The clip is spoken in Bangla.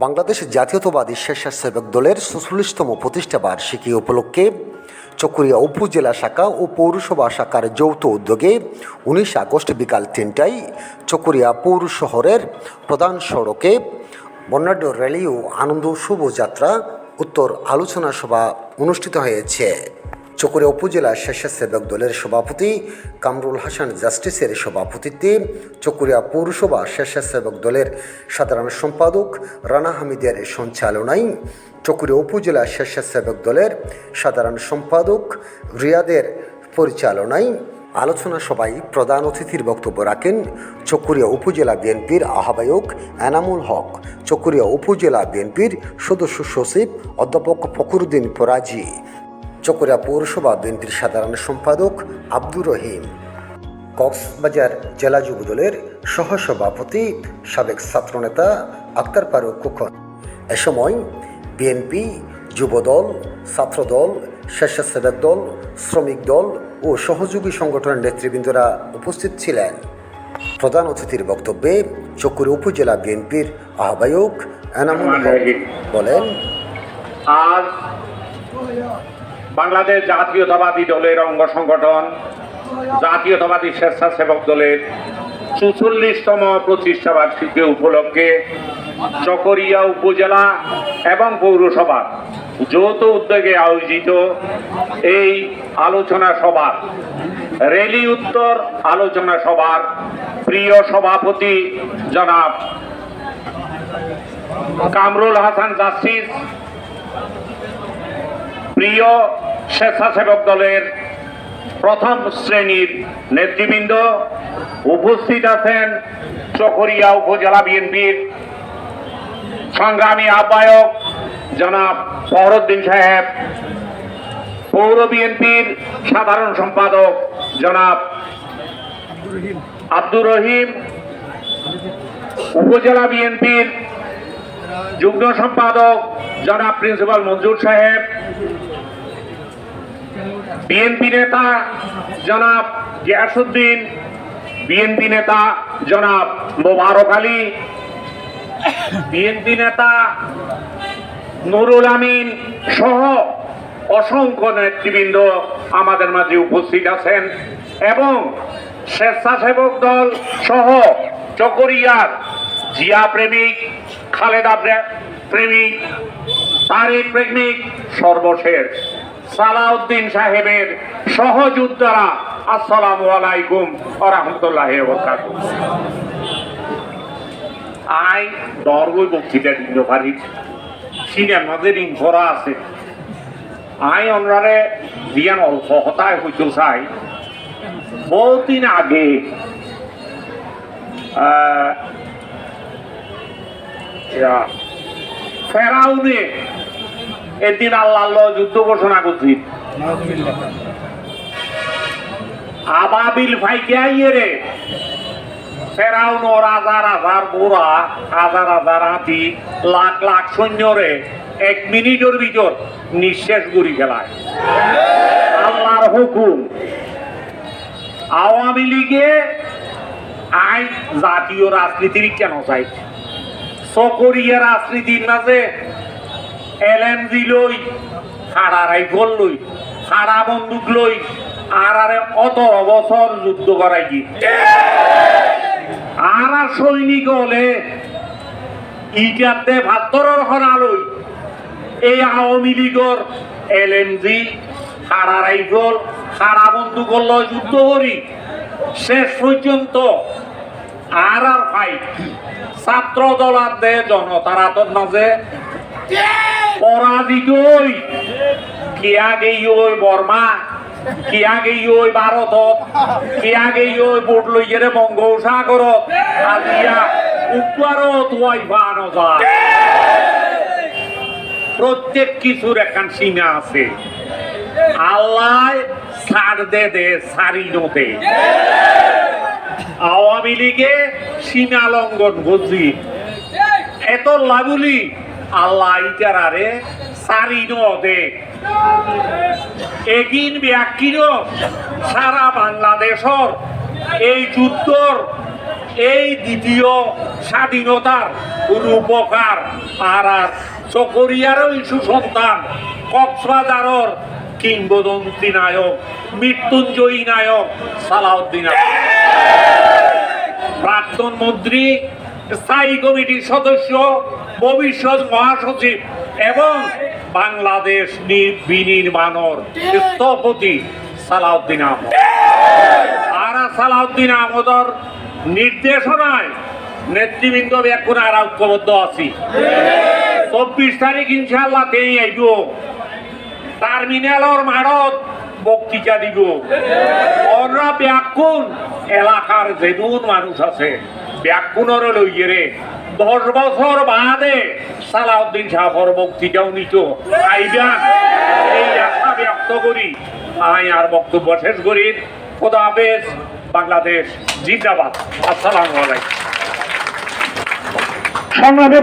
বাংলাদেশ জাতীয়তাবাদী স্বেচ্ছাসেবক দলের সুচল্লিশতম প্রতিষ্ঠা বার্ষিকী উপলক্ষে চকরিয়া উপজেলা শাখা ও পৌরসভা শাখার যৌথ উদ্যোগে উনিশ আগস্ট বিকাল তিনটায় চকরিয়া পৌর শহরের প্রধান সড়কে বর্ণাঢ্য র্যালি ও আনন্দ শুভযাত্রা, উত্তর আলোচনা সভা অনুষ্ঠিত হয়েছে। চকরিয়া উপজেলা স্বেচ্ছাসেবক দলের সভাপতি কামরুল হাসান জাস্টিসের সভাপতিত্বে চকরিয়া পৌরসভা স্বেচ্ছাসেবক দলের সাধারণ সম্পাদক রানা হামিদের সঞ্চালনায় চকরিয়া উপজেলা স্বেচ্ছাসেবক দলের সাধারণ সম্পাদক রিয়াদের পরিচালনায় আলোচনা সভায় প্রধান অতিথির বক্তব্য রাখেন চকরিয়া উপজেলা বিএনপির আহ্বায়ক এনামুল হক, চকরিয়া উপজেলা বিএনপির সদস্য সচিব অধ্যাপক ফখরুদ্দিন ফরাজি চকরিয়া পৌরসভা বিএনপির সাধারণ সম্পাদক আব্দুর রহিম। কক্সবাজার জেলা যুবদলের সহসভাপতি সাবেক ছাত্রনেতা আক্তার ফারুক খোকন। এ সময় বিএনপি যুবদল ছাত্রদল স্বেচ্ছাসেবক দল, শ্রমিক দল ও সহযোগী সংগঠনের নেতৃবৃন্দরা উপস্থিত ছিলেন। প্রধান অতিথির বক্তব্যে চকুরি উপজেলা বিএনপির আহ্বায়ক এনামুল বলেন বাংলাদেশ জাতীয়তাবাদী দলের অঙ্গ সংগঠন, জাতীয়তাবাদী স্বেচ্ছাসেবক দলের চুচল্লিশতম প্রতিষ্ঠা বার্ষিকী উপলক্ষে চকরিয়া উপজেলা এবং পৌরসভার যৌথ উদ্যোগে আয়োজিত এই আলোচনা সভার রেলি উত্তর আলোচনা সভার প্রিয় সভাপতি জনাব কামরুল হাসান জাস্টিস প্রিয় স্বেচ্ছাসেবক দলের প্রথম শ্রেণির নেতৃবৃন্দ উপস্থিত আছেন চকরিয়া উপজেলা বিএনপির সংগ্রামী আহ্বায়ক জনাব ফহরুদ্দিন সাহেব, পৌর বিএনপির সাধারণ সম্পাদক জনাব আব্দুর রহিম, উপজেলা বিএনপির যুগ্ম সম্পাদক জনাব প্রিন্সিপাল মঞ্জুর সাহেব বিএনপি নেতা জনাব গিয়াসুদ্দিন বিএনপি নেতা জনাব মোবারক আলী, বিএনপি নেতা নুরুল আমিন সহ অসংখ্য নেতৃবৃন্দ আমাদের মাঝে উপস্থিত আছেন এবং স্বেচ্ছাসেবক দল সহ চকরিয়ার জিয়া প্রেমিক, খালেদা প্রেমিক, তারিক প্রেমিক সর্বশেষ। সালাউদ্দিন সাহেবের সহযোদ্ধারা, আসসালামু আলাইকুম রহমতুল্লাহ আই দরগই বক্তৃতা দিন পারি সিনেমাদের ইনফরা আছে। আই অনরারে দিয়ান অল্প হতায় হইতে চাই। বহুদিন আগে ফেরাউনে এদিন আল্লাহ আল্লাহ যুদ্ধ ঘোষণা করছি। আবাবিল ফাইকে আইয়ে রে। ফেরাউন ওর হাজার হাজার বোরা হাজার হাজার হাতি লাখ লাখ সৈন্যরে এক মিনিটের ভিতর নিঃশেষ করি ফেলায় আল্লাহর হুকুম। আওয়ামী লীগে আইন জাতীয় রাজনীতির কেন চাই? সকরিয়া রাজনীতির মাঝে এলএমজি লই হাড়া রাইফল লই হাড়া বন্দুক লই আর আরে অত বছর যুদ্ধ করাই কি আর আর সৈনিক হলে ইটাতে ভাতরের হরালই এই আওয়ামী লীগর এলএমজি হাড়া রাইফল হাড়া বন্দুক লই যুদ্ধ করি। শেষ পর্যন্ত আর আর ফাইট ছাত্র দলার দে, জনতারা তোর মাঝে পরাজিত হই কিয়া গেই ওই বর্মা? কিয়া গেই ওই ভারত? কিয়া গেই ওই বোট লই গেলে বঙ্গোপসাগর আজিয়া উপরত ওই বানো প্রত্যেক কিছুর একখান সীমা আছে। আল্লাহ ছাড় দে দে সারি দে। আওয়ামী লীগে সীমা লঙ্ঘন বুঝি এত লাগুলি আল্লাহ ইটারারে সারি দে এগিন ব্যাকিন সারা বাংলাদেশর এই যুদ্ধর এই দ্বিতীয় স্বাধীনতার রূপকার আর আর চকরিয়ারই সুসন্তান কক্সবাজারর কিংবদন্তি নায়ক, মৃত্যুঞ্জয়ী নায়ক সালাউদ্দিন। প্রাক্তন মন্ত্রী স্থায়ী কমিটির সদস্য, ভবিষ্যৎ মহাসচিব এবং বাংলাদেশ বিনির্মাণর স্থপতি সালাউদ্দিন আহমদ। আর সালাউদ্দিন আহমদর নির্দেশনায় নেতৃবৃন্দ এখন আর ঐক্যবদ্ধ আছি। চব্বিশ তারিখ ইনশাল্লাহ তেই আইব। টার্মিনালর মারত বক্তৃতা দিব। অনরা ব্যাকুণ এলাকার যেদুন মানুষ আছে। ব্যাকুণর লইয়ে রে দশ বছর বাদে সালাউদ্দিন সাহর বক্তৃতাও নিত। আইবান এই আশা ব্যক্ত করি। আমি আর বক্তব্য শেষ করি। খোদা হাফেজ, বাংলাদেশ জিন্দাবাদ। আসসালামু আলাইকুম। সংগ্রামে